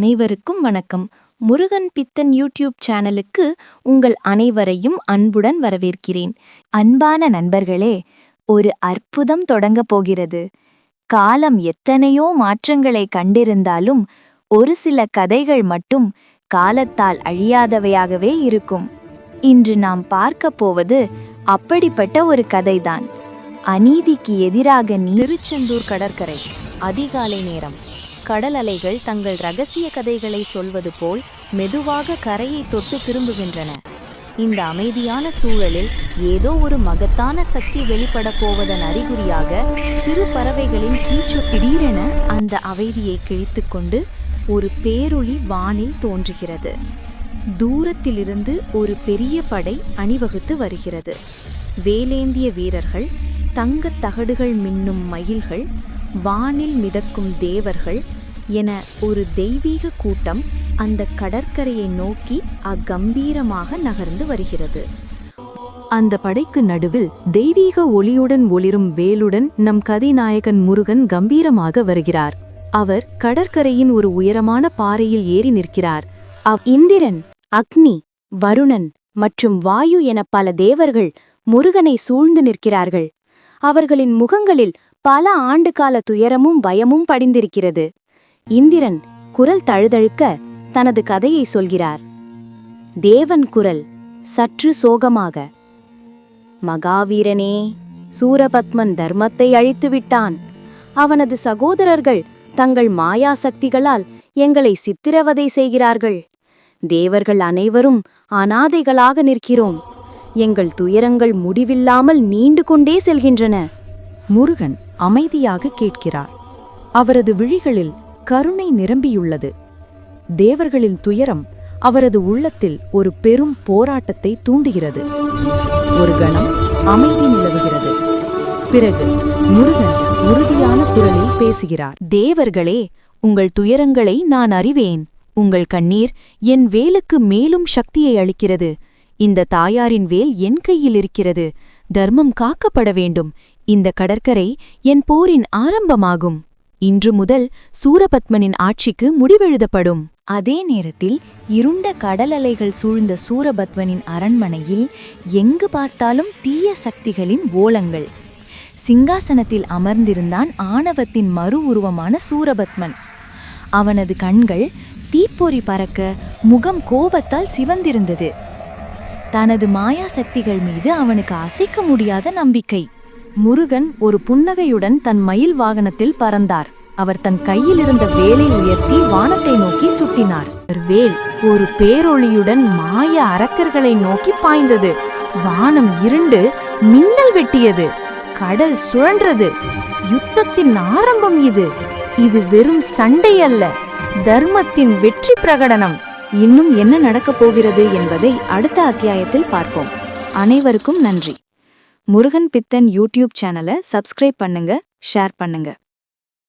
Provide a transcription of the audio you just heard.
அனைவருக்கும் வணக்கம். முருகன் பித்தன் யூடியூப் சேனலுக்கு உங்கள் அனைவரையும் அன்புடன் வரவேற்கிறேன். அன்பான நண்பர்களே ஒரு அற்புதம் தொடங்கப் போகிறது. காலம் எத்தனையோ மாற்றங்களை கண்டிருந்தாலும் ஒரு சில கதைகள் மட்டும் காலத்தால் அழியாதவையாகவே இருக்கும். இன்று நாம் பார்க்கப் போவது அப்படிப்பட்ட ஒரு கதைதான். அநீதிக்கு எதிராக நீ திருச்செந்தூர் கடற்கரை அதிகாலை நேரம். கடல் அலைகள் தங்கள் ரகசிய கதைகளை சொல்வது போல் மெதுவாக கரையை தொட்டு திரும்புகின்றன. இந்த அமைதியான சூழலில் ஏதோ ஒரு மகத்தான சக்தி வெளிப்படப் போவதன் அறிகுறியாக சிறு பறவைகளின் கீச்சு திடீரென அந்த அமைதியை கிழித்துக்கொண்டு ஒரு பேரொளி வானில் தோன்றுகிறது. தூரத்திலிருந்து ஒரு பெரிய படை அணிவகுத்து வருகிறது. வேலேந்திய வீரர்கள் தங்கத் தகடுகள் மின்னும் மயில்கள் வானில் மிதக்கும் தேவர்கள் என ஒரு தெய்வீக கூட்டம் அந்த கடற்கரையை நோக்கி அக்கம்பீரமாக நகர்ந்து வருகிறது. அந்த படைக்கு நடுவில் தெய்வீக ஒளியுடன் ஒளிரும் வேலுடன் நம் கதிநாயகன் முருகன் கம்பீரமாக வருகிறார். அவர் கடற்கரையின் ஒரு உயரமான பாறையில் ஏறி நிற்கிறார். அவ் இந்திரன் அக்னி வருணன் மற்றும் வாயு என பல தேவர்கள் முருகனை சூழ்ந்து நிற்கிறார்கள். அவர்களின் முகங்களில் பல ஆண்டுகால துயரமும் பயமும் படிந்திருக்கிறது. இந்திரன் குரல் தழுதழுக்க தனது கதையை சொல்கிறார். தேவன் குரல் சற்று சோகமாக. மகாவீரனே சூரபத்மன் தர்மத்தை அழித்து விட்டான் அவனது சகோதரர்கள் தங்கள் மாயா சக்திகளால் எங்களை சித்திரவதை செய்கிறார்கள். தேவர்கள் அனைவரும் அனாதைகளாக நிற்கிறோம். எங்கள் துயரங்கள் முடிவில்லாமல் நீண்டு கொண்டே செல்கின்றன. முருகன் அமைதியாக கேட்கிறார். அவரது விழிகளில் கருணை நிரம்பியுள்ளது. தேவர்களின் துயரம் அவரது உள்ளத்தில் ஒரு பெரும் போராட்டத்தை தூண்டுகிறது. ஒரு கணம் அமைதி நிலவுகிறது. பிறகு முருகன் உறுதியான குரலில் பேசுகிறார் தேவர்களே உங்கள் துயரங்களை நான் அறிவேன். உங்கள் கண்ணீர் என் வேலுக்கு மேலும் சக்தியை அளிக்கிறது. இந்த தாயாரின் வேல் என் கையில் இருக்கிறது. தர்மம் காக்கப்பட வேண்டும். இந்த கடற்கரை என் போரின் ஆரம்பமாகும். இன்று முதல் சூரபத்மனின் ஆட்சிக்கு முடிவெழுதப்படும். அதே நேரத்தில் இருண்ட கடல் அலைகள் சூழ்ந்த சூரபத்மனின் அரண்மனையில் எங்கு பார்த்தாலும் தீய சக்திகளின் ஓலங்கள். சிங்காசனத்தில் அமர்ந்திருந்தான் ஆணவத்தின் மறு உருவமான சூரபத்மன். அவனது கண்கள் தீப்பொறி பறக்க முகம் கோபத்தால் சிவந்திருந்தது. தனது மாயா சக்திகள் மீது அவனுக்கு அசைக்க முடியாத நம்பிக்கை. முருகன் ஒரு புன்னகையுடன் தன் மயில் வாகனத்தில் பறந்தார். அவர் தன் கையில் இருந்த வேலை உயர்த்தி வானத்தை நோக்கி சுட்டினார். வேல் ஒரு பேரொளியுடன் மாய அரக்கர்களை நோக்கி பாய்ந்தது. வானம் இருண்டு மின்னல் வெட்டியது. கடல் சுழன்றது. யுத்தத்தின் ஆரம்பம் இது. இது வெறும் சண்டை அல்ல. தர்மத்தின் வெற்றி பிரகடனம். இன்னும் என்ன நடக்கப் போகிறது என்பதை அடுத்த அத்தியாயத்தில் பார்ப்போம். அனைவருக்கும் நன்றி. முருகன் பித்தன் யூடியூப் சேனலை சப்ஸ்கிரைப் பண்ணுங்க ஷேர் பண்ணுங்க.